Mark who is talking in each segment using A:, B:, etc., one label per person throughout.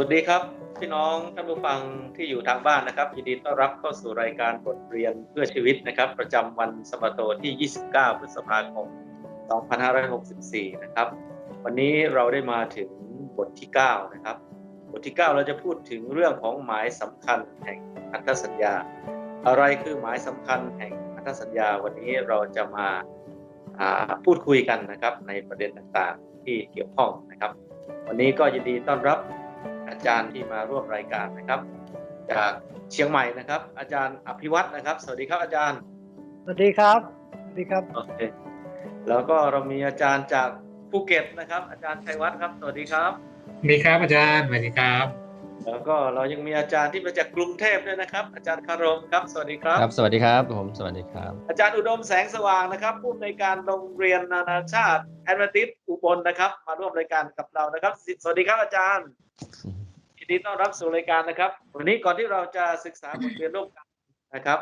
A: สวัสดีครับ พี่น้องท่านผู้ฟังที่อยู่ทางบ้านนะครับยินดีต้อนรับเข้าสู่รายการบทเรียนเพื่อชีวิตนะครับ ประจำวันสมโตที่ 29 พฤษภาคม 2564 นะครับ วันนี้เราได้มาถึงบทที่ 9 นะครับ บทที่ 9 เราจะพูดถึงเรื่องของหมายสำคัญแห่งพันธสัญญา อะไรคือหมายสำคัญแห่งพันธสัญญา วันนี้เราจะมาพูดคุยกันนะครับในประเด็นต่างๆที่เกี่ยวข้องนะครับ วันนี้ก็ยินดีต้อนรับ อาจารย์ที่มาร่วมรายการนะครับ จากเชียงใหม่นะครับ อาจารย์อภิวัตรนะครับ สวัสดีครับอาจารย์
B: สวัสดีครับสวัสดีครับ
A: โอเคแล้วก็เรามีอาจารย์จากภูเก็ตนะครับ อาจารย์ชัยวัฒน์ครับ สวัสดีครับ
C: สวัสดีครับอาจารย์สวัสดีครับ
A: แล้วก็เรายังมีอาจารย์ที่มาจากกรุงเทพด้วยนะครับ อาจารย์คารมครับ สวัสดีครับ
D: ครับ สวัสดีครับผม สวัสดีครับ
A: อาจารย์อุดมแสงสว่างนะครับ ผู้อำนวยการโรงเรียนนานาชาติแอดเวนติสอุบลนะครับ มาร่วมรายการกับเรานะครับ สวัสดีครับอาจารย์ยินดีต้อนรับสู่รายการนะครับ วันนี้ก่อนที่เราจะศึกษาบทเรียนร่วมกันนะครับ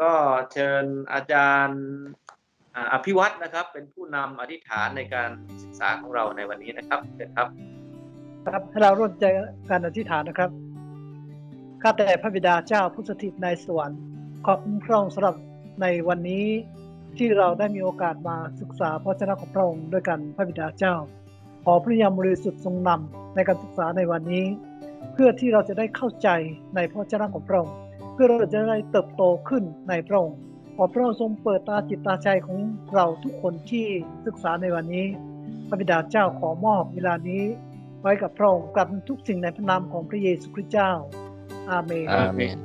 A: ก็เชิญอาจารย์อ่าอภิวัตรนะครับ เป็นผู้นำอธิษฐานในการศึกษาของเราในวันนี้นะครับเชิญครับ
B: ครับให้เราร่วมใจการอธิษฐานนะครับข้าแต่พระบิดาเจ้าผู้สถิตในสวรรค์ขอบคุณพระองค์สำหรับในวันนี้ที่เราได้มีโอกาสมาศึกษาพระเจ้าของพระองค์ด้วยกันพระบิดาเจ้า ขอพระยามบริสุทธิ์ทรงนำในการศึกษาในวันนี้ เพื่อที่เราจะได้เข้าใจในพระเจ้าของพระองค์เพื่อเราจะได้เติบโตขึ้นในพระองค์ขอพระองค์ทรงเปิดตาจิตตาใจของเราทุกคนที่ศึกษาในวันนี้ พระบิดาเจ้าขอมอบเวลานี้ ไว้กับพระองค์กับทุกสิ่งในพระนามของพระเยซูคริสต์เจ้า อาเมน
D: อาเมน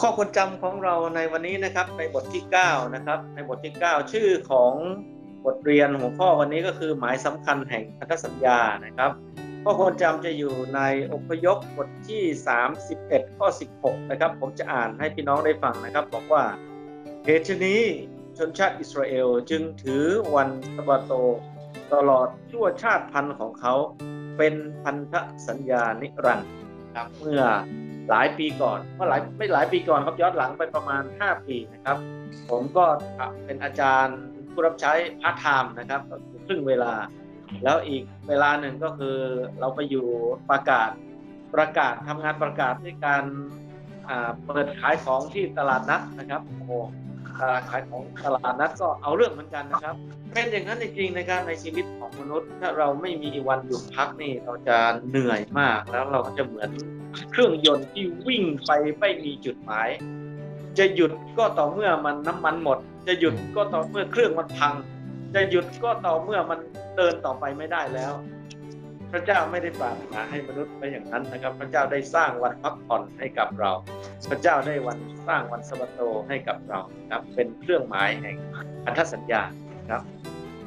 A: ข้อควรจำของเราในวันนี้นะครับ ในบทที่ 9 นะครับ ในบทที่ 9 ชื่อของบทเรียนหัวข้อวันนี้ก็คือหมายสำคัญแห่งพันธสัญญานะครับข้อควรจำจะอยู่ในอพยพบทที่ 31 ข้อ 16 นะครับ ผมจะอ่านให้พี่น้องได้ฟังนะครับ บอกว่าเหตุฉะนี้ชนชาติอิสราเอลจึงถือวันสะบาโต ตลอดชั่วชาติพันธุ์ของเขาเป็นพันธสัญญานิรันดร์ครับเมื่อหลายปีก่อนเมื่อหลายไม่หลายปีก่อนครับย้อนหลังไปประมาณ 5 ปีนะครับ ผมก็เป็นอาจารย์ผู้รับใช้พาร์ทไทม์นะครับก็คือครึ่งเวลา แล้วอีกเวลาหนึ่งก็คือเราไปอยู่ประกาศประกาศทำงานประกาศด้วยการอ่าเปิดขายของที่ตลาดนัดนะครับโอ้โหอ่า ขายของตลาดนัดก็เอาเรื่องเหมือนกันนะครับ เป็นอย่างนั้นจริงๆนะครับในชีวิตของมนุษย์ ถ้าเราไม่มีวันหยุดพักนี่เราจะเหนื่อยมากแล้วเราก็จะเหมือนเครื่องยนต์ที่วิ่งไปไม่มีจุดหมาย จะหยุดก็ต่อเมื่อมันน้ำมันหมด จะหยุดก็ต่อเมื่อเครื่องมันพัง จะหยุดก็ต่อเมื่อมันเดินต่อไปไม่ได้แล้ว พระเจ้าไม่ได้ปรารถนาให้มนุษย์ไปอย่างนั้นนะครับ พระเจ้าได้สร้างวันพักผ่อนให้กับเรา พระเจ้าได้วันสร้างวันสะบาโตให้กับเรานะครับเป็นเครื่องหมายแห่งพันธสัญญาครับ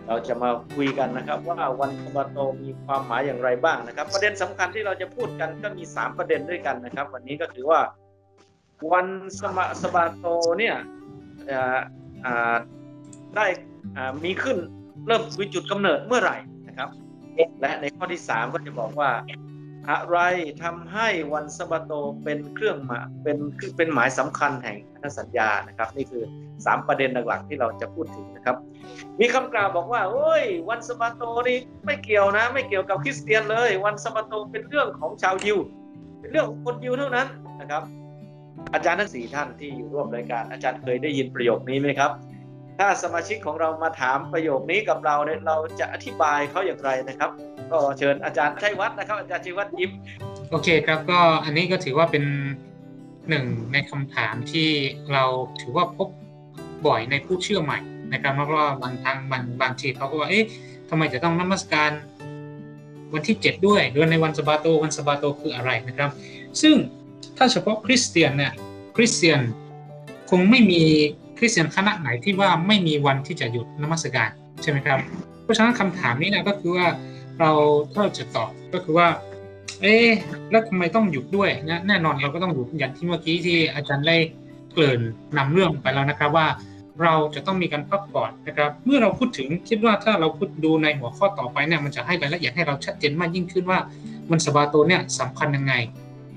A: เราจะมาคุยกันนะครับว่าวันสะบาโตมีความหมายอย่างไรบ้างนะครับ ประเด็นสำคัญที่เราจะพูดกันก็มี 3 ประเด็นด้วยกันนะครับ วันนี้ก็คือว่าวันสมะสะบาโตเนี่ยได้มีขึ้นเริ่มมีจุดกำเนิดเมื่อไหร่นะครับ และในข้อที่ 3 ก็จะบอกว่า อะไรทำให้วันสะบาโตเป็นเครื่องหมายเป็นคือเป็นหมายสำคัญแห่งพันธสัญญานะครับ นี่คือ 3 ประเด็นหลักๆที่เราจะพูดถึงนะครับ มีคำกล่าวบอกว่า โอ้ย วันสะบาโตนี่ไม่เกี่ยวนะ ไม่เกี่ยวกับคริสเตียนเลย วันสะบาโตเป็นเรื่องของชาวยิว เป็นเรื่องของคนยิวเท่านั้นนะครับ อาจารย์ทั้งสี่ท่านที่อยู่ร่วมรายการอาจารย์เคยได้ยินประโยคนี้ไหมครับ ถ้าสมาชิกของเรามาถามประโยคนี้กับเราเนี่ยเราจะอธิบายเขาอย่างไรนะครับ ก็เชิญอาจารย์ชัยวัฒน์นะครับ อาจารย์ชัยวัฒน์ยิ้ม
C: โอเคครับก็อันนี้ก็ถือว่าเป็นหนึ่งในคำถามที่เราถือว่าพบบ่อยในผู้เชื่อใหม่นะครับเพราะว่าบางทางบางบางทีเขาก็ว่าเอ๊ะทำไมจะต้องนมัสการวันที่ 7 ด้วยหรือในวันสบาโตวันสบาโตคืออะไรนะครับ ซึ่งถ้าเฉพาะคริสเตียนเนี่ยคริสเตียนคงไม่มี คริสเตียนคณะไหนที่ว่าไม่มีวันที่จะหยุดนมัสการใช่ไหมครับ เพราะฉะนั้นคำถามนี้นะก็คือว่าเราถ้าเราจะตอบก็คือว่า เอ๊ะแล้วทำไมต้องหยุดด้วยนะแน่นอนเราก็ต้องหยุดอย่างที่เมื่อกี้ที่อาจารย์ได้เกริ่นนำเรื่องไปแล้วนะครับว่าเราจะต้องมีการพักผ่อนนะครับ เมื่อเราพูดถึงคิดว่าถ้าเราพูดดูในหัวข้อต่อไปเนี่ยมันจะให้รายละเอียดให้เราชัดเจนมากยิ่งขึ้นว่าวันสบาโตเนี่ยสำคัญยังไง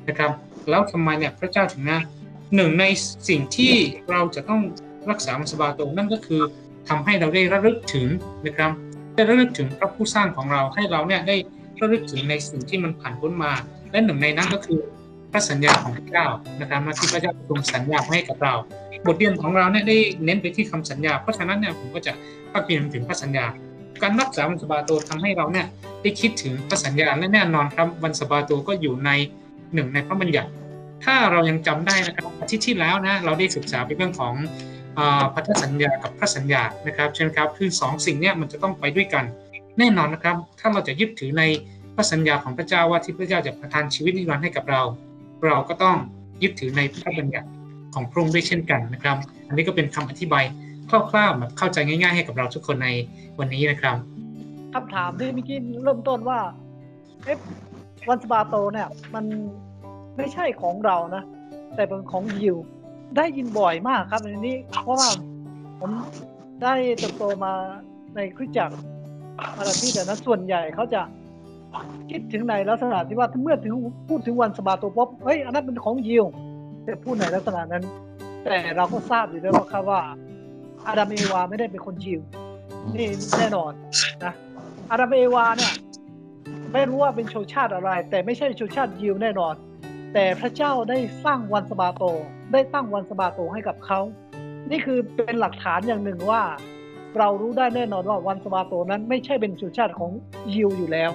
C: นะครับ แล้วทำไมเนี่ยพระเจ้าถึงนะหนึ่งในสิ่งที่เราจะต้อง รักษาวันสบาโตนั่นก็คือทำให้เราได้ระลึกถึงนะครับได้ระลึกถึงพระผู้สร้างของเราให้เราเนี่ยได้ระลึกถึงในสิ่งที่มันผ่านพ้นมา และหนึ่งในนั้นก็คือพระสัญญาของพระเจ้านะครับมาที่พระเจ้าทรงสัญญาให้กับเรา บทเรียนของเราเนี่ยได้เน้นไปที่คำสัญญา เพราะฉะนั้นเนี่ยผมก็จะพักเพียงถึงพระสัญญา การรักษาวันสบาโตทำให้เราเนี่ยได้คิดถึงพระสัญญาและแน่นอนครับวันสบาโตก็อยู่ในหนึ่งในพระบัญญัติ ถ้าเรายังจำได้นะครับอาทิตย์ที่แล้วนะเราได้ศึกษาไปเรื่องของ พันธสัญญากับพระสัญญานะครับใช่ไหมครับคือสองสิ่งเนี่ยมันจะต้องไปด้วยกัน แน่นอนนะครับ ถ้าเราจะยึดถือในพระสัญญาของพระเจ้าว่าที่พระเจ้าจะประทานชีวิตนิรันดร์ให้กับเรา เราก็ต้องยึดถือในพระบัญญัติของพระองค์ด้วยเช่นกันนะครับ อันนี้ก็เป็นคำอธิบายคร่าวๆแบบเข้าใจง่าย ๆ ให้กับเราทุกคนในวันนี้นะครับ
B: คำถามที่เมื่อกี้เริ่มต้นว่าเอ๊ะวันสบาโตเนี่ยมันไม่ใช่ของเรานะ แต่เป็นของยิว ได้ยินบ่อยมากครับในนี้ เพราะว่าผมได้เติบโตมาในคริสตจักรอะไรที่แต่นั้นส่วนใหญ่เขาจะคิดถึงในลักษณะที่ว่าเมื่อถึงพูดถึงวันสบาโตปุ๊บเฮ้ยอันนั้นเป็นของยิวแต่พูดในลักษณะนั้น แต่เราก็ทราบอยู่แล้วว่าครับว่า อาดัมเอวาไม่ได้เป็นคนยิวนี่แน่นอนนะอาดัมเอวาเนี่ยไม่รู้ว่าเป็นชนชาติอะไร แต่ไม่ใช่ชนชาติยิวแน่นอน แต่พระเจ้าได้สร้างวันสบาโต ได้ตั้งวันสบาโตให้กับเขา นี่คือเป็นหลักฐานอย่างหนึ่งว่า เรารู้ได้แน่นอนว่าวันสบาโตนั้นไม่ใช่เป็นชนชาติของยิวอยู่แล้ว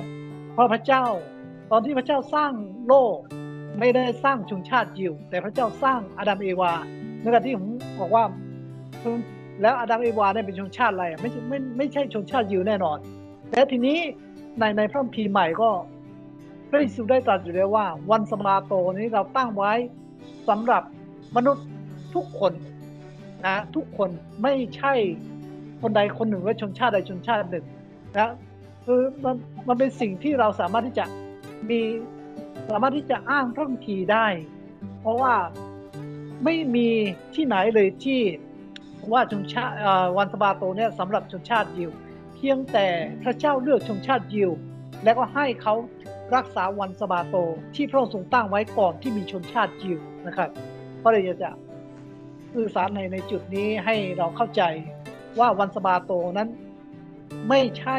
B: เพราะพระเจ้า ตอนที่พระเจ้าสร้างโลก ไม่ได้สร้างชนชาติยิว แต่พระเจ้าสร้างอาดัมเอวาในการที่ผมบอกว่า แล้วอาดัมเอวาเนี่ยเป็นชนชาติอะไรไม่ใช่ไม่ไม่ใช่ชนชาติยิวแน่นอน แต่ทีนี้ในในพระคัมภีร์ใหม่ก็ ระเยซูได้ตรัสอยู่แล้วว่า วันสมาโตนี้เราตั้งไว้สำหรับมนุษย์ทุกคนนะทุกคนไม่ใช่คนใดคนหนึ่งหรือชนชาติใดชนชาติหนึ่งนะคือมันมันเป็นสิ่งที่เราสามารถที่จะมีสามารถที่จะอ้างพระคัมภีร์ได้ เพราะว่าไม่มีที่ไหนเลยที่ว่าชนชาติวันสบาโตเนี่ยสำหรับชนชาติยิว เพียงแต่พระเจ้าเลือกชนชาติยิว และก็ให้เขา รักษาวันสบาโตที่พระองค์ทรงตั้งไว้ก่อนที่มีชนชาติยิวนะครับก็เลยจะสื่อสารในในจุดนี้ให้เราเข้าใจว่าวันสบาโตนั้นไม่ใช่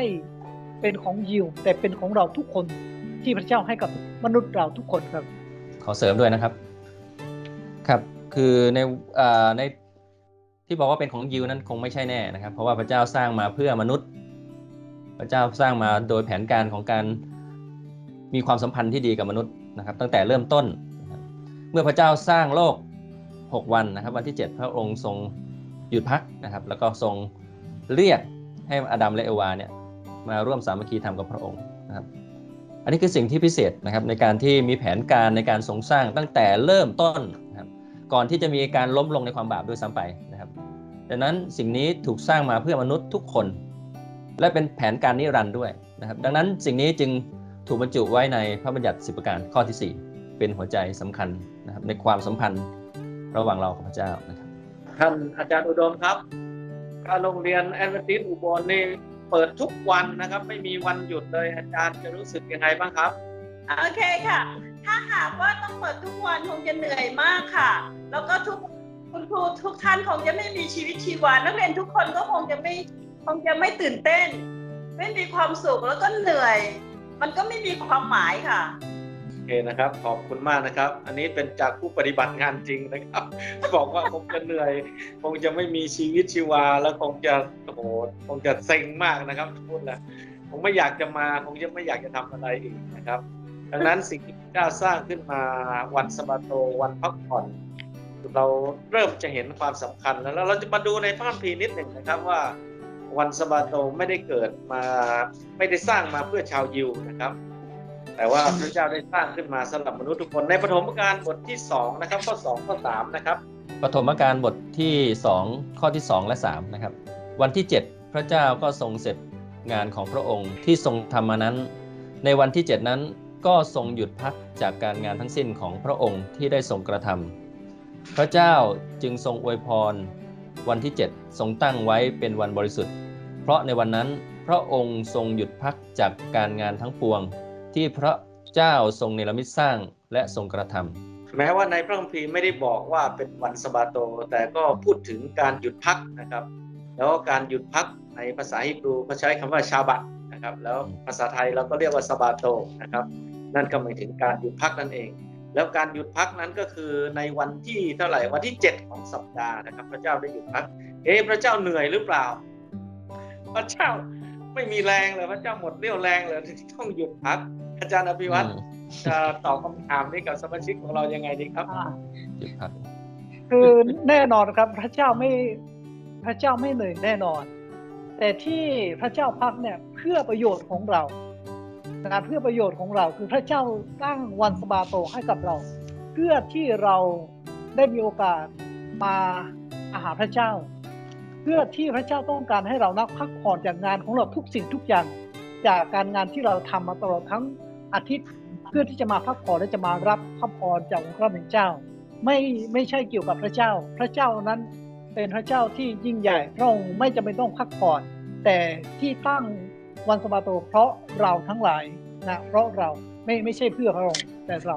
B: เป็นของยิว แต่เป็นของเราทุกคนที่พระเจ้าให้กับมนุษย์เราทุกคนครับ
D: ขอเสริมด้วยนะครับครับ คือในอ่อในที่บอกว่าเป็นของยิวนั้นคงไม่ใช่แน่นะครับ เพราะว่าพระเจ้าสร้างมาเพื่อมนุษย์ พระเจ้าสร้างมาโดยแผนการของการ มีความสัมพันธ์ที่ดีกับมนุษย์นะครับตั้งแต่เริ่มต้น เมื่อพระเจ้าสร้างโลก 6 วันนะครับ วันที่ 7 พระองค์ทรงหยุดพักนะครับ แล้วก็ทรงเรียกให้อาดัมและเอวาเนี่ยมาร่วมสามัคคีธรรมกับพระองค์นะครับอันนี้คือสิ่งที่พิเศษนะครับในการที่มีแผนการในการทรงสร้างตั้งแต่เริ่มต้นนะครับก่อนที่จะมีการล้มลงในความบาปด้วยซ้ำไปนะครับดังนั้นสิ่งนี้ถูกสร้างมาเพื่อมนุษย์ทุกคน และเป็นแผนการนิรันดร์ด้วยนะครับดังนั้นสิ่งนี้จึง ถูกบรรจุไว้ในพระบัญญัติสิบประการข้อที่ 4 เป็นหัวใจสำคัญนะครับในความสัมพันธ์ระหว่างเรากับพระเจ้านะครับ
A: ท่านอาจารย์อุดมครับการโรงเรียนแอดเวนติสอุบลนี่เปิดทุกวันนะครับ ไม่มีวันหยุดเลยอาจารย์จะรู้สึกยังไงบ้างครับ
E: โอเคค่ะ ถ้าหากว่าต้องเปิดทุกวันคงจะเหนื่อยมากค่ะ แล้วก็ทุกคุณครูทุกท่านคงจะไม่มีชีวิตชีวานักเรียนทุกคนก็คงจะไม่คงจะไม่ตื่นเต้น ไม่มีความสุขแล้วก็เหนื่อย มันก็ไม่มีความหมายค่ะ
A: โอเคนะครับ ขอบคุณมากนะครับ อันนี้เป็นจากผู้ปฏิบัติงานจริงนะครับ บอกว่าคงจะเหนื่อย คงจะไม่มีชีวิตชีวา แล้วคงจะโอ้โหคงจะเซ็งมากนะครับพูดแล้วคงไม่อยากจะมาคงจะไม่อยากจะทำอะไรอีกนะครับ ดังนั้นสิ่งที่พระเจ้าสร้างขึ้นมาวันสะบาโตวันพักผ่อนเราเริ่มจะเห็นความสำคัญแล้วแล้วเราจะมาดูในพระคัมภีร์นิดหนึ่งนะครับว่า วันสะบาโตไม่ได้เกิดมาไม่ได้สร้างมาเพื่อชาวยิวนะครับ แต่ว่าพระเจ้าได้สร้างขึ้นมาสำหรับมนุษย์ทุกคนในปฐมกาลบทที่2นะครับข้อ2ข้อ3นะครับ
D: ปฐมกาลบทที่ 2 ข้อที่ 2 และ3นะครับวันที่ 7 พระเจ้าก็ทรงเสร็จงานของพระองค์ที่ทรงทำมานั้น ในวันที่ 7 นั้นก็ทรงหยุดพักจากการงานทั้งสิ้นของพระองค์ที่ได้ทรงกระทำพระเจ้าจึงทรงอวยพร วันที่ 7 ทรงตั้งไว้เป็นวันบริสุทธิ์ เพราะในวันนั้นพระองค์ทรงหยุดพักจากการงานทั้งปวง ที่พระเจ้าทรงเนรมิตสร้างและทรงกระทำ
A: แม้ว่าในพระคัมภีร์ไม่ได้บอกว่าเป็นวันสบาโต แต่ก็พูดถึงการหยุดพักนะครับ แล้วการหยุดพักในภาษาฮีบรูเขาใช้คำว่าชาบัตนะครับ แล้วภาษาไทยเราก็เรียกว่าสบาโตนะครับ นั่นก็หมายถึงการหยุดพักนั่นเอง แล้วการหยุดพักนั้นก็คือในวันที่เท่าไหร่วันที่ 7 ของสัปดาห์นะครับ พระเจ้าได้หยุดพัก เอ๊ะพระเจ้าเหนื่อยหรือเปล่า พระเจ้าไม่มีแรงเลยพระเจ้าหมดเรี่ยวแรงเลยที่ต้องหยุดพัก อาจารย์อภิวัตร
D: อืม
A: จะตอบคำถามนี้กับสมาชิกของเรายังไงดีครับ
B: อ่า
D: หยุดพัก
B: คือแน่นอนครับ พระเจ้าไม่พระเจ้าไม่เหนื่อยแน่นอน แต่ที่พระเจ้าพักเนี่ยเพื่อประโยชน์ของเรา นะเพื่อประโยชน์ของเราคือพระเจ้าตั้งวันสบาโตให้กับเรา เพื่อที่เราได้มีโอกาสมาอาหาพระเจ้า เพื่อที่พระเจ้าต้องการให้เรานักพักผ่อนจากงานของเราทุกสิ่งทุกอย่าง จากการงานที่เราทำมาตลอดทั้งอาทิตย์เพื่อที่จะมาพักผ่อนและจะมารับพระพรจากองค์พระผู้เป็นเจ้า ไม่ไม่ใช่เกี่ยวกับพระเจ้า พระเจ้านั้นเป็นพระเจ้าที่ยิ่งใหญ่พระองค์ไม่จำเป็นต้องพักผ่อน แต่ที่ตั้ง วันสบาโตเพราะเราทั้งหลายนะเพราะเราไม่ไม่ใช่เพื่อพระองค์แต่เรา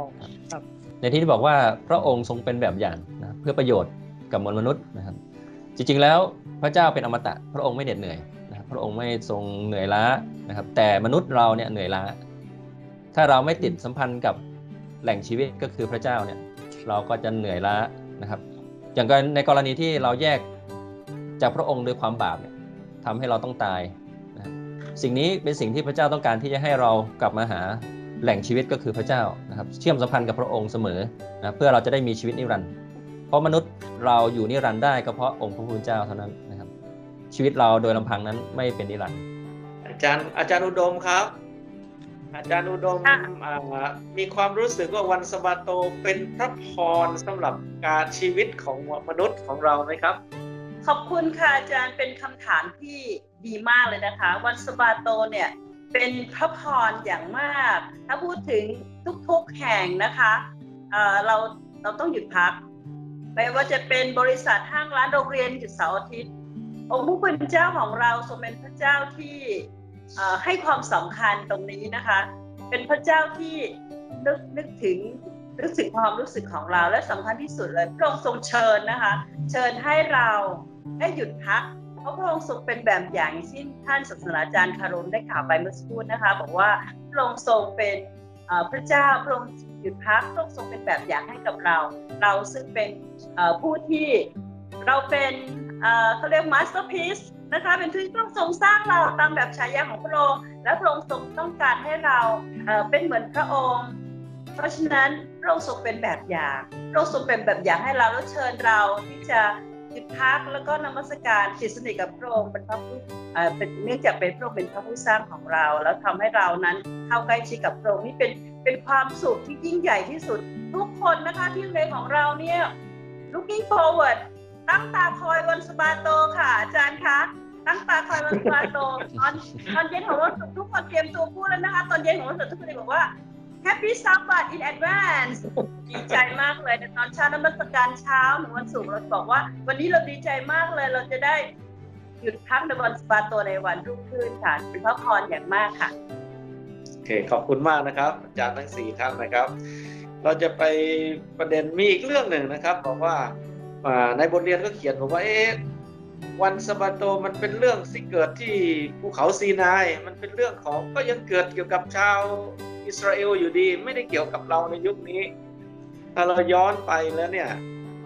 B: ครับ
D: ในที่ที่บอกว่าพระองค์ทรงเป็นแบบอย่างนะเพื่อประโยชน์กับมวลมนุษย์นะครับ จริงๆแล้วพระเจ้าเป็นอมตะ พระองค์ไม่เหน็ดเหนื่อยนะครับพระองค์ไม่ทรงเหนื่อยล้านะครับ แต่มนุษย์เราเนี่ยเหนื่อยล้า ถ้าเราไม่ติดสัมพันธ์กับแหล่งชีวิตก็คือพระเจ้าเนี่ยเราก็จะเหนื่อยล้านะครับ อย่างกในกรณีที่เราแยกจากพระองค์โดยความบาปเนี่ยทำให้เราต้องตาย สิ่งนี้เป็นสิ่งที่พระเจ้าต้องการที่จะให้เรากลับมาหาแหล่งชีวิตก็คือพระเจ้านะครับเชื่อมสัมพันธ์กับพระองค์เสมอนะเพื่อเราจะได้มีชีวิตนิรันดร์เพราะมนุษย์เราอยู่นิรันดร์ได้ก็เพราะองค์พระผู้เป็นเจ้าเท่านั้นนะครับชีวิตเราโดยลำพังนั้นไม่เป็นนิรันดร์
A: อาจารย์อาจารย์อุดมครับ อาจารย์อุดม
E: ค่ะ
A: อ่ามีความรู้สึกว่าวันสบาโตเป็นพระพรสำหรับการชีวิตของมนุษย์ของเราไหมครับ
E: ขอบคุณค่ะอาจารย์เป็นคำถามที่ดีมากเลยนะคะ วันสบาโตเนี่ยเป็นพระพรอย่างมาก ถ้าพูดถึงทุกๆแห่งนะคะเเราเราต้องหยุดพักไม่ว่าจะเป็นบริษัทห้างร้านโรงเรียนหยุดเสาร์อาทิตย์ องค์ผู้เป็นเจ้าของเราทรงเป็นพระเจ้าที่ให้ความสำคัญตรงนี้นะคะ เป็นพระเจ้าที่นึกนึกถึงนึกถึงความรู้สึกของเราและสำคัญที่สุดเลยพระองค์ทรงเชิญนะคะ เชิญให้เรา ได้หยุดพักเพราะพระองค์ทรงเป็นแบบอย่างที่ท่านศาสนาจารย์คารมได้กล่าวไปเมื่อสักครู่นะคะ บอกว่าพระองค์ทรงเป็นพระเจ้าพระองค์หยุดพักพระองค์ทรงเป็นแบบอย่างให้กับเรา เราซึ่งเป็นผู้ที่เราเป็นเขาเรียกมาสเตอร์พีซนะคะเป็นที่พระองค์ทรงสร้างเราตามแบบฉายาของพระองค์และพระองค์ทรงต้องการให้เราเอ่อเป็นเหมือนพระองค์ เพราะฉะนั้นพระองค์ทรงเป็นแบบอย่างพระองค์ทรงเป็นแบบอย่างให้เราแล้วเชิญเราที่จะ หยุดพักแล้วก็นมัสการจิตสนิทกับพระองค์เป็นพระผู้เป็นเนื่องจากเป็นพระองค์เป็นพระผู้สร้างของเรา แล้วทำให้เรานั้นเข้าใกล้ชิดกับพระองค์นี่เป็นเป็นความสุขที่ยิ่งใหญ่ที่สุด ทุกคนนะคะที่เรียนของเราเนี่ย looking forward ตั้งตาคอยวันสบาโตค่ะ อาจารย์คะตั้งตาคอยวันสบาโตตอนตอนเย็นของวันศุกร์ทุกคนเตรียมตัวพูดแล้วนะคะ ตอนเย็นของวันศุกร์ทุกคนเลยบอกว่า Happy Sabbath in advance ดีใจมากเลยในตอนเช้านมัสการเช้าหนึ่งวันศุกร์เราบอกว่า วันนี้เราดีใจมากเลยเราจะได้หยุดพักในวันสบาโตในวันรุ่งขึ้นค่ะเป็นพระพรอย่างมากค่ะ
A: โอเคขอบคุณมากนะครับอาจารย์ทั้งสี่ท่านนะครับ เราจะไปประเด็นมีอีกเรื่องหนึ่งนะครับ บอกว่าอ่าในบทเรียนก็เขียนบอกว่าเอ๊ะ วันสะบาโตมันเป็นเรื่องที่เกิดที่ภูเขาซีนาย มันเป็นเรื่องของก็ยังเกิดเกี่ยวกับชาวอิสราเอลอยู่ดี ไม่ได้เกี่ยวกับเราในยุคนี้ ถ้าเราย้อนไปแล้วเนี่ย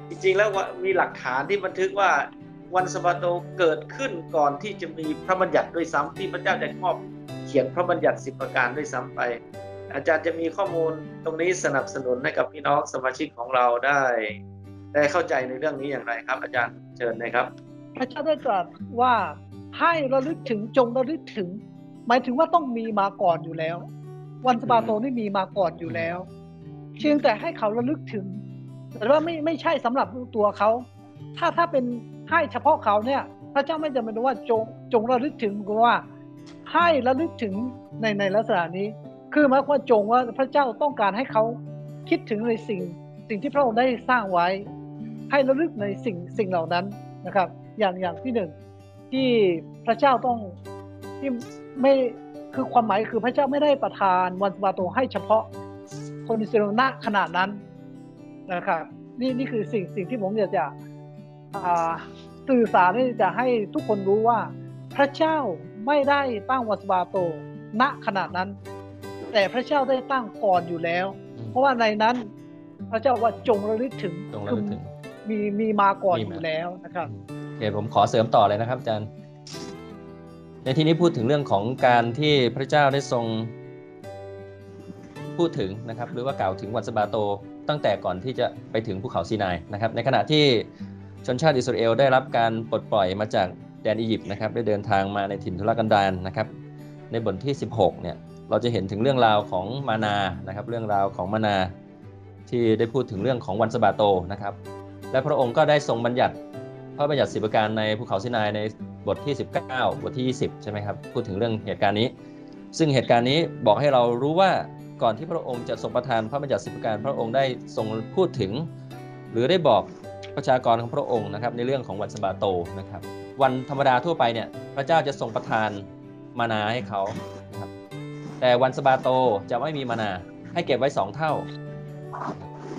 A: จริงๆแล้วมีหลักฐานที่บันทึกว่าวันสะบาโตเกิดขึ้นก่อนที่จะมีพระบัญญัติด้วยซ้ำที่พระเจ้าจะมอบเขียนพระบัญญัติสิบประการด้วยซ้ำไป อาจารย์จะมีข้อมูลตรงนี้สนับสนุนให้กับพี่น้องสมาชิกของเราได้ ได้เข้าใจในเรื่องนี้อย่างไรครับ อาจารย์เชิญนะครับ
B: พระเจ้าได้ตรัสว่าให้ระลึกถึงจงระลึกถึง หมายถึงว่าต้องมีมาก่อนอยู่แล้ว วันสบาโตนี่มีมาก่อนอยู่แล้วเพียงแต่ให้เขาระลึกถึง แต่ว่าไม่ไม่ใช่สำหรับตัวเขา ถ้าถ้าเป็นให้เฉพาะเขาเนี่ย พระเจ้าไม่จำเป็นว่าจงจงระลึกถึงก็ว่า ให้ระลึกถึงในในลักษณะนี้ คือหมายความว่าจงว่าพระเจ้าต้องการให้เขาคิดถึงในสิ่งสิ่งที่พระองค์ได้สร้างไว้ ให้ระลึกในสิ่งสิ่งเหล่านั้นนะครับ อย่างอย่างที่หนึ่งที่พระเจ้าต้องที่ไม่คือความหมายคือพระเจ้าไม่ได้ประทานวันสบาโตให้เฉพาะคนอิสราเอลณขนาดนั้นนะครับนี่นี่คือสิ่งสิ่งที่ผมอยากจะอ่าสื่อสารที่จะให้ทุกคนรู้ว่า พระเจ้าไม่ได้ตั้งวันสบาโตณขนาดนั้น แต่พระเจ้าได้ตั้งก่อนอยู่แล้ว
D: อืม
B: เพราะว่าในนั้นพระเจ้าว่าจงระลึกถึง
D: จงระลึกถึง
B: มีมีมาก่อน
D: มี
B: อ
D: มา
B: ยู่แล้วนะครับ
D: โอเคผมขอเสริมต่อเลยนะครับอาจารย์ ในที่นี้พูดถึงเรื่องของการที่พระเจ้าได้ทรงพูดถึงนะครับ หรือว่ากล่าวถึงวันสะบาโตตั้งแต่ก่อนที่จะไปถึงภูเขาซีนายนะครับ ในขณะที่ชนชาติอิสราเอลได้รับการปลดปล่อยมาจากแดนอียิปต์นะครับได้เดินทางมาในถิ่นทุรกันดารนะครับ ในบทที่ 16เนี่ยเราจะเห็นถึงเรื่องราวของมานานะครับ เรื่องราวของมานาที่ได้พูดถึงเรื่องของวันสะบาโตนะครับ และพระองค์ก็ได้ทรงบัญญัติ พระบัญญัติสิบประการในภูเขาซินายในบทที่ 19 บทที่ 20 ใช่ไหมครับ พูดถึงเรื่องเหตุการณ์นี้ ซึ่งเหตุการณ์นี้บอกให้เรารู้ว่าก่อนที่พระองค์จะทรงประทานพระบัญญัติสิบประการ พระองค์ได้ทรงพูดถึง หรือได้บอกประชากรของพระองค์นะครับในเรื่องของวันสบาโตนะครับ วันธรรมดาทั่วไปเนี่ยพระเจ้าจะทรงประทานมานาให้เขานะครับแต่วันสบาโตจะไม่มีมานาให้เก็บไว้สองเท่า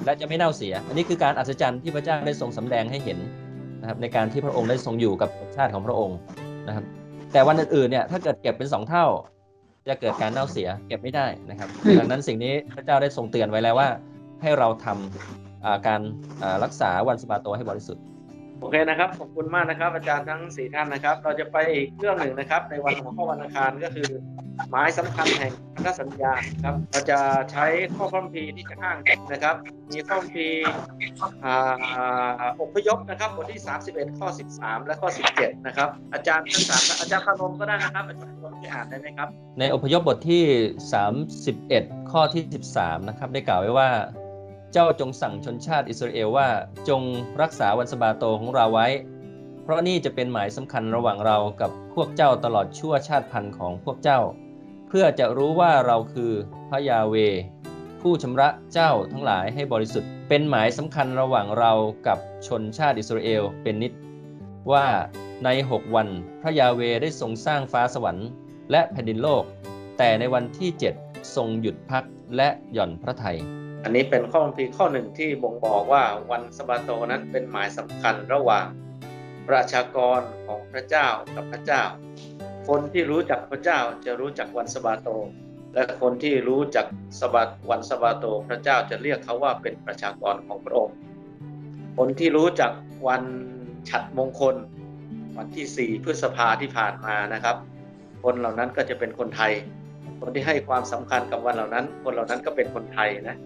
D: และจะไม่เน่าเสีย อันนี้คือการอัศจรรย์ที่พระเจ้าได้ทรงสำแดงให้เห็น นะครับในการที่พระองค์ได้ทรงอยู่กับชาติของพระองค์นะครับ แต่วันอื่นๆเนี่ยถ้าเกิดเก็บเป็นสองเท่า จะเกิดการเน่าเสียเก็บไม่ได้นะครับ
C: อืม
D: ดังนั้นสิ่งนี้พระเจ้าได้ทรงเตือนไว้แล้วว่า ให้เราทำอ่าการอ่ารักษาวันสะบาโตให้บริสุทธิ์
A: โอเคนะครับ ขอบคุณมากนะครับ อาจารย์ทั้งสี่ท่านนะครับ เราจะไปอีกเรื่องหนึ่งนะครับ ในวันของข้อวันอังคารก็คือ หมายสำคัญแห่งพันธสัญญาครับ เราจะใช้ข้อพระคัมภีร์ที่จะอ้างนะครับ มีข้อพระคัมภีร์อ่อพยพนะครับบทที่ 31 ข้อ 13 และข้อ 17 นะครับ อาจารย์ทั้งสามอาจารย์พานมก็ได้นะครับ อาจารย์พานมที่อ่านได้ไหมครับ
D: ในอพยพบทที่ 31 ข้อที่ 13 นะครับ ได้กล่าวไว้ว่า เจ้าจงสั่งชนชาติอิสราเอลว่าจงรักษาวันสะบาโตของเราไว้ เพราะนี่จะเป็นหมายสำคัญระหว่างเรากับพวกเจ้าตลอดชั่วชาติพันธุ์ของพวกเจ้า เพื่อจะรู้ว่าเราคือพระยาเว ผู้ชำระเจ้าทั้งหลายให้บริสุทธิ์ เป็นหมายสำคัญระหว่างเรากับชนชาติอิสราเอลเป็นนิด ว่าในหกวันพระยาเวได้ทรงสร้างฟ้าสวรรค์ และแผ่นดินโลก แต่ในวันที่7ทรงหยุดพักและหย่อนพระทัย
A: อันนี้เป็นข้อคัมภีข้อหนึ่งที่บ่งบอกว่าวันสะบาโตนั้นเป็นหมายสำคัญระหว่างประชากรของพระเจ้ากับพระเจ้า คนที่รู้จักพระเจ้าจะรู้จักวันสะบาโต และคนที่รู้จักสะบาวันสะบาโต พระเจ้าจะเรียกเขาว่าเป็นประชากรของพระองค์ คนที่รู้จักวันฉัดมงคล วันที่ 4 พฤษภาที่ผ่านมานะครับ คนเหล่านั้นก็จะเป็นคนไทย คนที่ให้ความสำคัญกับวันเหล่านั้น คนเหล่านั้นก็เป็นคนไทยนะ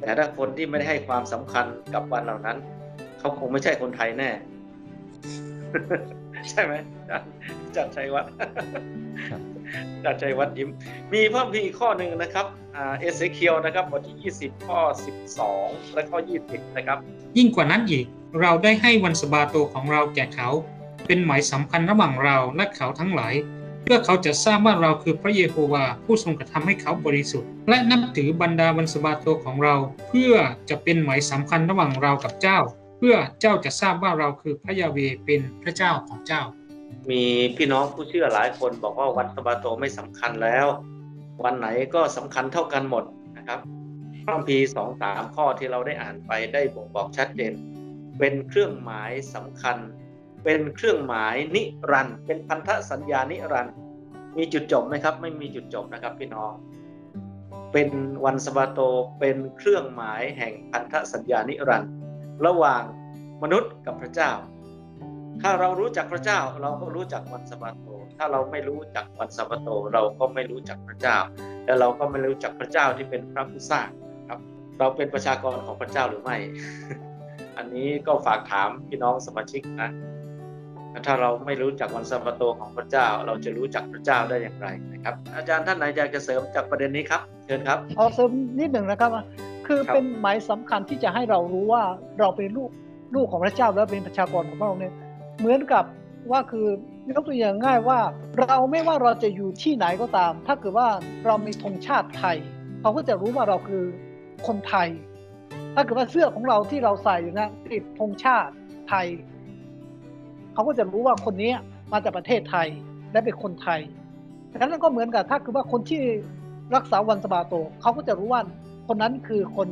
A: แต่ถ้าคนที่ไม่ได้ให้ความสำคัญกับวันเหล่านั้น เขาคงไม่ใช่คนไทยแน่ ใช่ไหมอาจารย์อาจารย์ชัยวัฒน์
D: ครับ
A: อาจารย์ชัยวัฒน์ยิ้ม มีเพิ่มพีอีกข้อหนึ่งนะครับอ่าเอเสเคียวนะครับบทที่ 20 ข้อ 12 และข้อ 20 นะครับ
C: ยิ่งกว่านั้นอีกเราได้ให้วันสะบาโตของเราแก่เขา เป็นหมายสำคัญระหว่างเราและเขาทั้งหลายเพื่อเขาจะทราบว่าเราคือพระเยโฮวาห์ผู้ทรงกระทำให้เขาบริสุทธิ์ และนับถือบรรดาวันสบาโตของเรา เพื่อจะเป็นหมายสำคัญระหว่างเรากับเจ้า เพื่อเจ้าจะทราบว่าเราคือพระยาเวเป็นพระเจ้าของเจ้า
A: มีพี่น้องผู้เชื่อหลายคนบอกว่าวันสบาโตไม่สำคัญแล้ว วันไหนก็สำคัญเท่ากันหมดนะครับพระคัมภีร์สองสามข้อที่เราได้อ่านไปได้บ่งบอกชัดเจนเป็นเครื่องหมายสำคัญ เป็นเครื่องหมายนิรันด์เป็นพันธสัญญานิรันด์มีจุดจบไหมครับ ไม่มีจุดจบนะครับพี่น้อง เป็นวันสะบาโตเป็นเครื่องหมายแห่งพันธสัญญานิรันดร์ระหว่างมนุษย์กับพระเจ้า ถ้าเรารู้จักพระเจ้าเราก็รู้จักวันสะบาโต ถ้าเราไม่รู้จักวันสะบาโต เราก็ไม่รู้จักพระเจ้า และเราก็ไม่รู้จักพระเจ้าที่เป็นพระผู้สร้างครับ เราเป็นประชากรของพระเจ้าหรือไม่ อันนี้ก็ฝากถามพี่น้องสมาชิกนะ ถ้าเราไม่รู้จักวันสะบาโตของพระเจ้า เราจะรู้จักพระเจ้าได้อย่างไรนะครับ อาจารย์ท่านไหนอยากจะเสริมจากประเด็นนี้ครับเชิญครับ
B: เอาเสริมนิดหนึ่งนะครับ คือ
A: ค
B: เป็นหมายสำคัญที่จะให้เรารู้ว่าเราเป็นลูกลูกของพระเจ้าแล้วเป็นประชากรของพระองค์เนี่ยเหมือนกับว่าคือยกตัวอย่างง่ายว่า เราไม่ว่าเราจะอยู่ที่ไหนก็ตาม ถ้าเกิดว่าเรามีธงชาติไทย เขาก็จะรู้ว่าเราคือคนไทย ถ้าเกิดว่าเสื้อของเราที่เราใส่อยู่นะติดธงชาติไทย เขาก็จะรู้ว่าคนนี้มาจากประเทศไทยและเป็นคนไทยดังนั้นก็เหมือนกับถ้าคือว่าคนที่รักษาวันสบาโตเขาก็จะรู้ว่าคนนั้นคือคน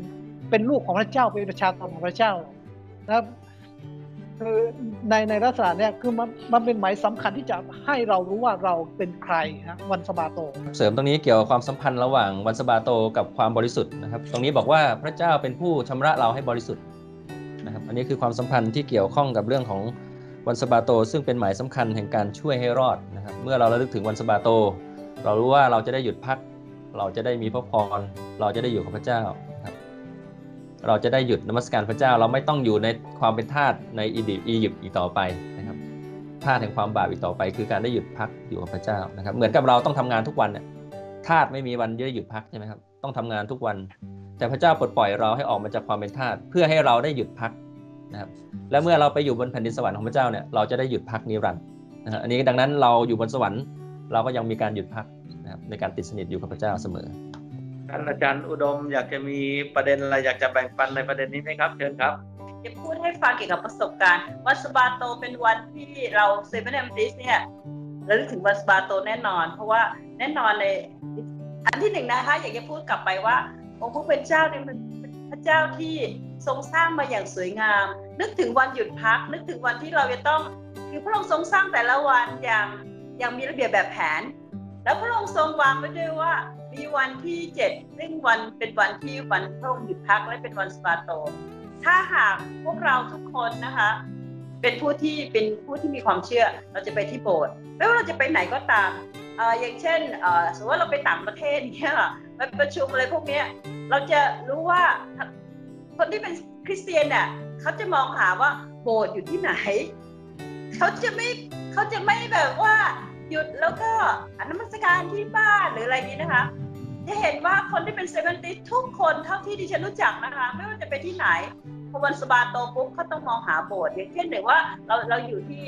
B: เป็นลูกของพระเจ้าเป็นประชากรของพระเจ้านะครับคือในในลักษณะเนี่ยคือมันมันเป็นหมายสำคัญที่จะให้เรารู้ว่าเราเป็นใครฮะวันสบาโต
D: เสริมตรงนี้เกี่ยวกับความสัมพันธ์ระหว่างวันสบาโตกับความบริสุทธิ์นะครับ ตรงนี้บอกว่าพระเจ้าเป็นผู้ชำระเราให้บริสุทธิ์นะครับ อันนี้คือความสัมพันธ์ที่เกี่ยวข้องกับเรื่องของ วันสะบาโต ซึ่งเป็นหมายสำคัญแห่งการช่วยให้รอดนะครับเมื่อเราระลึกถึงวันสะบาโต เรารู้ว่าเราจะได้หยุดพัก เราจะได้มีพระพรเราจะได้อยู่กับพระเจ้าครับเราจะได้หยุดนมัสการพระเจ้า เราไม่ต้องอยู่ในความเป็นทาสในอียิปต์อียิปต์อีกต่อไปนะครับทาสแห่งความบาปอีกต่อไป คือการได้หยุดพักอยู่กับพระเจ้านะครับเหมือนกับเราต้องทำงานทุกวันเนี่ยทาสไม่มีวันได้หยุดพักใช่ไหมครับต้องทำงานทุกวัน แต่พระเจ้าปลดปล่อยเราให้ออกมาจากความเป็นทาสเพื่อให้เราได้หยุดพักนะครับ และเมื่อเราไปอยู่บนแผ่นดินสวรรค์ของพระเจ้าเนี่ยเราจะได้หยุดพักนิรันดร์นะฮะอันนี้ดังนั้นเราอยู่บนสวรรค์ เราก็ยังมีการหยุดพักนะครับในการติดสนิทอยู่กับพระเจ้าเสมอ
A: ท่านอาจารย์อุดมอยากจะมีประเด็นอะไรอยากจะแบ่งปันในประเด็นนี้ไหมครับเชิญครับ
E: จะพูดให้ฟังเกี่ยวกับประสบการณ์วันสบาโตเป็นวันที่เราเซเว่นเอมดิสเนี่ยระลึกถึงวันสบาโตแน่นอน เพราะว่าแน่นอนในอันที่หนึ่งนะคะอยากจะพูดกลับไปว่าองค์พระเป็นเจ้าเนี่ยมันเป็นพระเจ้าที่ทรงสร้างมาอย่างสวยงาม นึกถึงวันหยุดพัก นึกถึงวันที่เราจะต้อง คือพระองค์ทรงสร้างแต่ละวันอย่างอย่างมีระเบียบแบบแผน แล้วพระองค์ทรงวางไว้ด้วยว่ามีวันที่เจ็ดซึ่งวันเป็นวันที่วันพระองค์หยุดพักและเป็นวันสบาโต ถ้าหากพวกเราทุกคนนะคะ เป็นผู้ที่เป็นผู้ที่มีความเชื่อเราจะไปที่โบสถ์ไม่ว่าเราจะไปไหนก็ตามออย่างเช่นสมมติว่าเราไปต่างประเทศเนี่ยไปประชุมอะไรพวกนี้เราจะรู้ว่า คนที่เป็นคริสเตียนเนี่ยเขาจะมองหาว่าโบสถ์อยู่ที่ไหนเขาจะไม่เขาจะไม่แบบว่าหยุดแล้วก็อนมัสการที่บ้านหรืออะไรนี้นะคะ จะเห็นว่าคนที่เป็นเซเวนติทุกคนเท่าที่ดิฉันรู้จักนะคะ ไม่ว่าจะไปที่ไหนพอวันสบาโตปุ๊บเขาต้องมองหาโบสถ์อย่างเช่นหนึ่งว่าเราเราอยู่ที่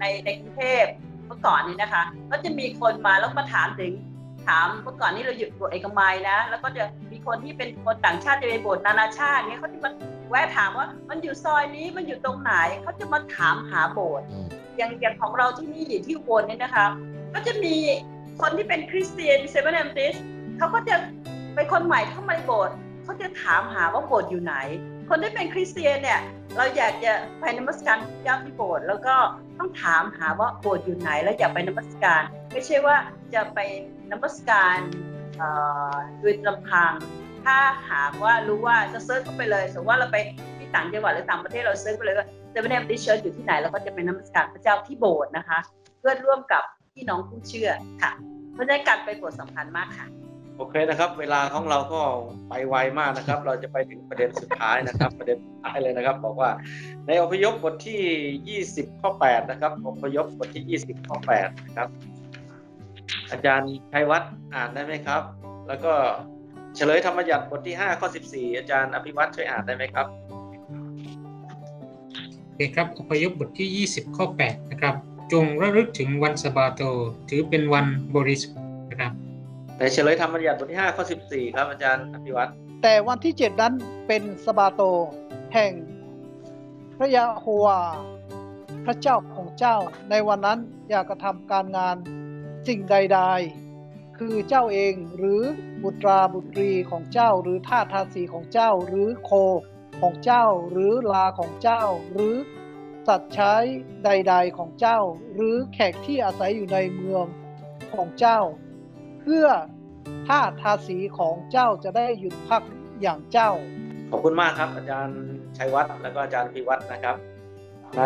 E: ในในกรุงเทพเมื่อก่อนนี้นะคะก็จะมีคนมาแล้วมาถามถึงถามเมื่อก่อนนี้เราอยู่โบสถ์เอกมัยนะ แล้วก็จะ คนที่เป็นคนต่างชาติจะไปโบสถ์นานาชาติเนี้ยเขาจะมาแวะถามว่ามันอยู่ซอยนี้มันอยู่ตรงไหนเขาจะมาถามหาโบสถ์อย่างอย่างของเราที่นี่อยู่ที่อุบลเนี่ยนะคะก็จะมีคนที่เป็นคริสเตียนเซเว่นแอมติสเขาก็จะเป็นคนใหม่เข้ามาในโบสถ์เขาจะถามหาว่าโบสถ์อยู่ไหน คนที่เป็นคริสเตียนเนี่ยเราอยากจะไปนมัสการพระเจ้าที่โบสถ์แล้วก็ต้องถามหาว่าโบสถ์อยู่ไหน แล้วอยากไปนมัสการ ไม่ใช่ว่าจะไปนมัสการ เอ่อโดยลำพัง ถ้าหากว่ารู้ว่าจะเซิร์ชเข้าไปเลย สมมติว่าเราไปที่ต่างจังหวัดหรือต่างประเทศเราเซิร์ชไปเลยว่าเซเว่นแอมดิเชิร์อยู่ที่ไหนเราก็จะไปนมัสการพระเจ้าที่โบสถ์นะคะ เพื่อร่วมกับพี่น้องผู้เชื่อค่ะ เพราะฉะนั้นการไปโบสถ์สำคัญมากค่ะ
A: โอเคนะครับ เวลาของเราก็ไปไวมากนะครับ เราจะไปถึงประเด็นสุดท้ายนะครับ ประเด็นสุดท้ายเลยนะครับ บอกว่าในอพยพบทที่ 20 ข้อ 8 นะครับอพยพบทที่ 20 ข้อ 8 นะครับ อาจารย์ชัยวัฒน์อ่านได้ไหมครับ แล้วก็เฉลยธรรมยัติบทที่5ข้อ14 อาจารย์อภิวัตช่วยอ่านได้ไหมครับ
C: โอเคครับอพยพบทที่ 20 ข้อ 8 นะครับ จงระลึกถึงวันสะบาโต ถือเป็นวันบริสุทธิ์นะครับ
A: ในเฉลยธรรมยัติบทที่5ข้อ14 ครับอาจารย์อภิวัต
B: แต่วันที่เจ็ดนั้นเป็นสะบาโต แห่งพระยาโฮวา พระเจ้าของเจ้า ในวันนั้นอย่ากระทำการงาน สิ่งใด ๆ คือเจ้าเองหรือบุตราบุตรีของเจ้าหรือทาสทาสีของเจ้าหรือโคของเจ้าหรือลาของเจ้า หรือสัตว์ใช้ใด ๆ ของเจ้า หรือแขกที่อาศัยอยู่ในเมืองของเจ้า เพื่อทาสทาสีของเจ้าจะได้หยุดพักอย่างเจ้า
A: ขอบคุณมากครับ อาจารย์ชัยวัฒน์แล้วก็อาจารย์พิวัฒน์นะครับ ใน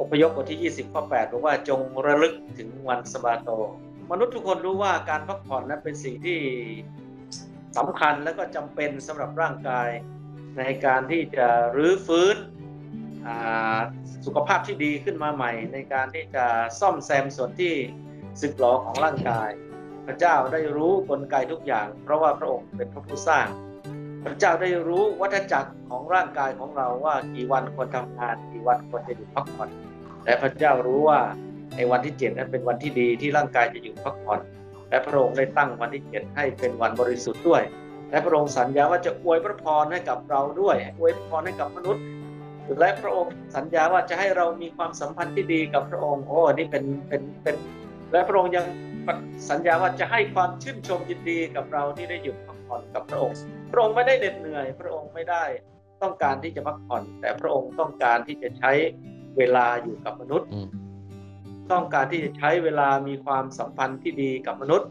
A: อพยพบทที่ 20 ข้อ 8 บอกว่าจงระลึกถึงวันสบาโต มนุษย์ทุกคนรู้ว่าการพักผ่อนนั้นเป็นสิ่งที่สำคัญและก็จำเป็นสำหรับร่างกายในการที่จะรื้อฟื้นสุขภาพที่ดีขึ้นมาใหม่ ในการที่จะซ่อมแซมส่วนที่สึกหรอของร่างกาย พระเจ้าได้รู้กลไกทุกอย่าง เพราะว่าพระองค์เป็นพระผู้สร้าง พระเจ้าได้รู้วัฏจักรของร่างกายของเราว่ากี่วันควรทำงานกี่วันควรจะหยุดพักผ่อนและพระเจ้ารู้ว่าในวันที่เจ็ดนั้นเป็นวันที่ดีที่ร่างกายจะหยุดพักผ่อนและพระองค์ได้ตั้งวันที่เจ็ดให้เป็นวันบริสุทธิ์ด้วย และพระองค์สัญญาว่าจะอวยพระพรให้กับเราด้วยอวยพรให้กับมนุษย์ และพระองค์สัญญาว่าจะให้เรามีความสัมพันธ์ที่ดีกับพระองค์โอ้นี่เป็นเป็นเป็นและพระองค์ยัง สัญญาว่าจะให้ความชื่นชมยินดีกับเราที่ได้หยุดพักผ่อนกับพระองค์ พระองค์ไม่ได้เหน็ดเหนื่อย พระองค์ไม่ได้ต้องการที่จะพักผ่อน แต่พระองค์ต้องการที่จะใช้เวลาอยู่กับมนุษย์
D: อืม
A: ต้องการที่จะใช้เวลามีความสัมพันธ์ที่ดีกับมนุษย์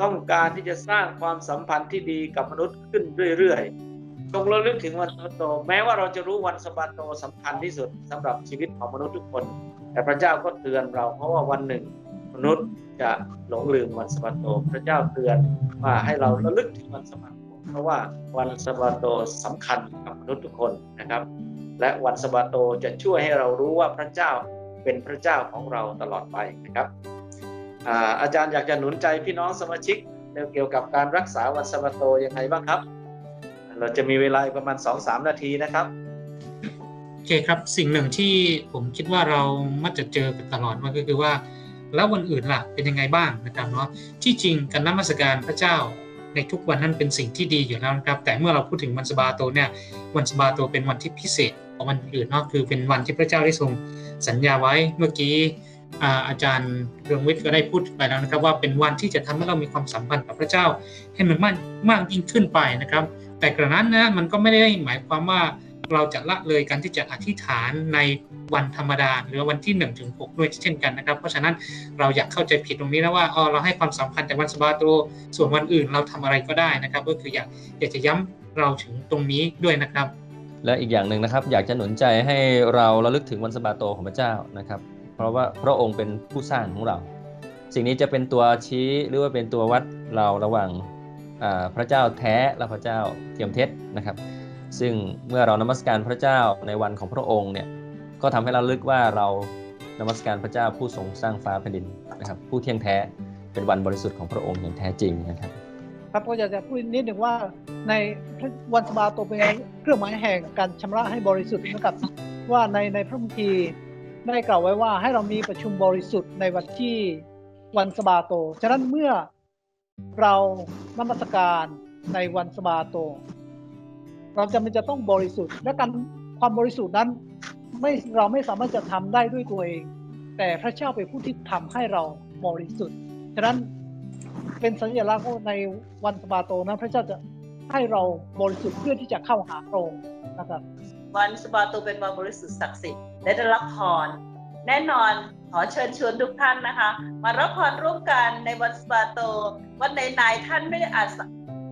A: ต้องการที่จะสร้างความสัมพันธ์ที่ดีกับมนุษย์ขึ้นเรื่อยๆจงระลึกถึงวันสะบาโต แม้ว่าเราจะรู้วันสะบาโตสำคัญที่สุดสำหรับชีวิตของมนุษย์ทุกคน แต่พระเจ้าก็เตือนเราเพราะว่าวันหนึ่งมนุษย์ จะหลงลืมวันสะบาโต พระเจ้าเตือนว่าให้เราระลึกถึงวันสะบาโต เพราะว่าวันสะบาโตสำคัญกับมนุษย์ทุกคนนะครับ และวันสะบาโตจะช่วยให้เรารู้ว่าพระเจ้าเป็นพระเจ้าของเราตลอดไปนะครับอาอาจารย์อยากจะหนุนใจพี่น้องสมาชิกเกี่ยวกับการรักษาวันสะบาโตยังไงบ้างครับ เราจะมีเวลาประมาณ 2-3 นาทีนะครับ
C: โอเคครับสิ่งหนึ่งที่ผมคิดว่าเรามักจะเจอกันตลอดมันก็คือว่า แล้ววันอื่นล่ะเป็นยังไงบ้างนะครับเนาะที่จริงการนมัสการพระเจ้าในทุกวันนั้นเป็นสิ่งที่ดีอยู่แล้วนะครับ แต่เมื่อเราพูดถึงวันสบาโตเนี่ยวันสบาโตเป็นวันที่พิเศษของวันอื่นเนาะคือเป็นวันที่พระเจ้าได้ทรงสัญญาไว้เมื่อกี้อาอาจารย์เรืองวิทย์ก็ได้พูดไปแล้วนะครับ ว่าเป็นวันที่จะทำให้เรามีความสัมพันธ์กับพระเจ้าให้มันมากมากยิ่งขึ้นไปนะครับ แต่กระนั้นนะมันก็ไม่ได้หมายความว่า เราจะละเลยการที่จะอธิษฐานในวันธรรมดา หรือวันที่1นถึงหด้วยเช่นกันนะครับ เพราะฉะนั้นเราอยากเข้าใจผิดตรงนี้นะว่าอ๋อเราให้ความสำคัญแต่วันสบาโตส่วนวันอื่นเราทำอะไรก็ได้นะครับ ก็คืออยากอยากจะย้ำเราถึงตรงนี้ด้วยนะครับ
D: และอีกอย่างหนึ่งนะครับ อยากจะหนุนใจให้เราระลึกถึงวันสบาโตของพระเจ้านะครับ เพราะว่าพระองค์เป็นผู้สร้างของเรา สิ่งนี้จะเป็นตัวชี้หรือว่าเป็นตัววัดเราระหว่างพระเจ้าแท้และพระเจ้าเทียมเท็จนะครับ ซึ่งเมื่อเรานมัสการพระเจ้าในวันของพระองค์เนี่ยก็ทำให้เราลึกว่าเรานมัสการพระเจ้าผู้ทรงสร้างฟ้าแผ่นดินนะครับ ผู้เที่ยงแท้เป็นวันบริสุทธิ์ของพระองค์อย่างแท้จริงนะครับ
B: ครับก็อยากจะพูดนิดหนึ่งว่าในวันสบาโตเป็นเครื่องหมายแห่งการชำระให้บริสุทธิ์นะครับว่าในในพระคัมภีร์ได้กล่าวไว้ว่าให้เรามีประชุมบริสุทธิ์ในวันที่วันสบาโต ฉะนั้นเมื่อเรานมัสการในวันสบาโต เราจำเป็นจะต้องบริสุทธิ์ และการความบริสุทธิ์นั้นไม่เราไม่สามารถจะทำได้ด้วยตัวเอง แต่พระเจ้าเป็นผู้ที่ทำให้เราบริสุทธิ์ฉะนั้นเป็นสัญลักษณ์ในวันสบาโตนั้นพระเจ้าจะให้เราบริสุทธิ์เพื่อที่จะเข้าหาพระองค์นะครับ
E: วันสบาโตเป็นวันบริสุทธิ์ศักดิ์สิทธิ์และได้รับพรแน่นอนขอเชิญชวนทุกท่านนะคะ มารับพรร่วมกันในวันสบาโตวันไหนๆท่านไม่อาจ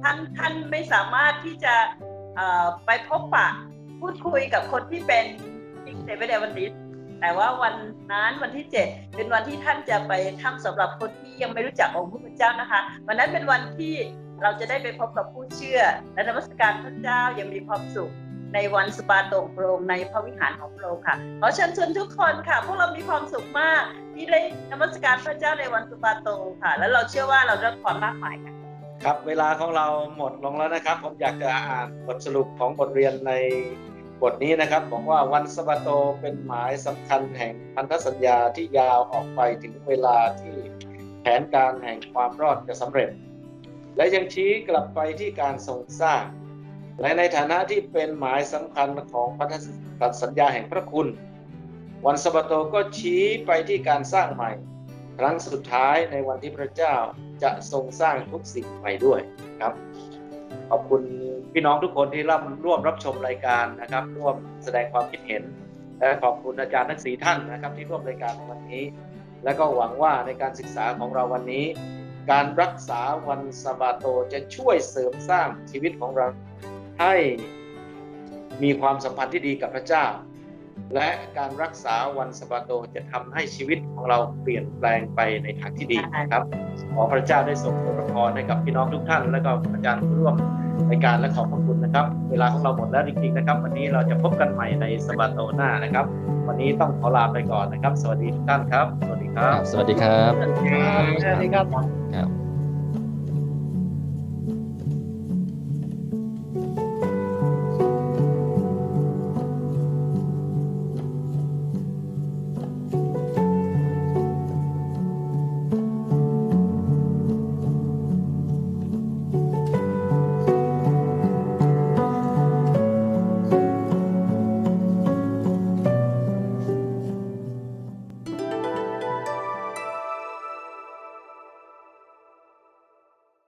E: ท่านท่านไม่สามารถที่จะ ไปพบปะพูดคุยกับคนที่เป็นพิงเศษไม่ได้วันนี้แต่ว่าวันนั้นวันที่ 7 เป็นวันที่ท่านจะไปถ้ำสำหรับคนที่ยังไม่รู้จักองค์พระผู้เป็นเจ้านะคะ วันนั้นเป็นวันที่เราจะได้ไปพบกับผู้เชื่อ และนมัสการพระเจ้ายังมีความสุขในวันสปาโตของพรงในพระวิหารของพรงค์ค่ะขอเชิญชวนทุกคนค่ะ พวกเรามีความสุขมากที่ได้นมัสการพระเจ้าในวันสปาโตค่ะ แล้วเราเชื่อว่าเราได้ความมากมายค่ะ
A: ครับเวลาของเราหมดลงแล้วนะครับ ผมอยากจะอ่านบทสรุปของบทเรียนในบทนี้นะครับบอกว่าวันสบาโตเป็นหมายสำคัญแห่งพันธสัญญาที่ยาวออกไปถึงเวลาที่แผนการแห่งความรอดจะสำเร็จ และยังชี้กลับไปที่การทรงสร้างและในฐานะที่เป็นหมายสำคัญของพันธสัญญาแห่งพระคุณ วันสบาโตก็ชี้ไปที่การสร้างใหม่ ครั้งสุดท้ายในวันที่พระเจ้าจะทรงสร้างทุกสิ่งใหม่ด้วยครับ ขอบคุณพี่น้องทุกคนที่ร่ำร่วมรับชมรายการนะครับ ร่วมแสดงความคิดเห็น และขอบคุณอาจารย์ทั้งสีท่านนะครับ ที่ร่วมรายการในวันนี้ และก็หวังว่าในการศึกษาของเราวันนี้ การรักษาวันสบาโตจะช่วยเสริมสร้างชีวิตของเราให้มีความสัมพันธ์ที่ดีกับพระเจ้า และการรักษาวันสะบาโตจะทำให้ชีวิตของเราเปลี่ยนแปลงไปในทางที่ดีนะครับ ขอพระเจ้าได้ส่งพระพรให้กับพี่น้องทุกท่าน และก็อาจารย์ผู้ร่วมรายการและขอบพระคุณนะครับ เวลาของเราหมดแล้วจริงๆนะครับ วันนี้เราจะพบกันใหม่ในสะบาโตหน้านะครับ วันนี้ต้องขอลาไปก่อนนะครับ สวัสดีทุกท่านครับ สวัสดีครับ
D: สวัสดีครับ
B: สวัสดีครับ
D: ครับ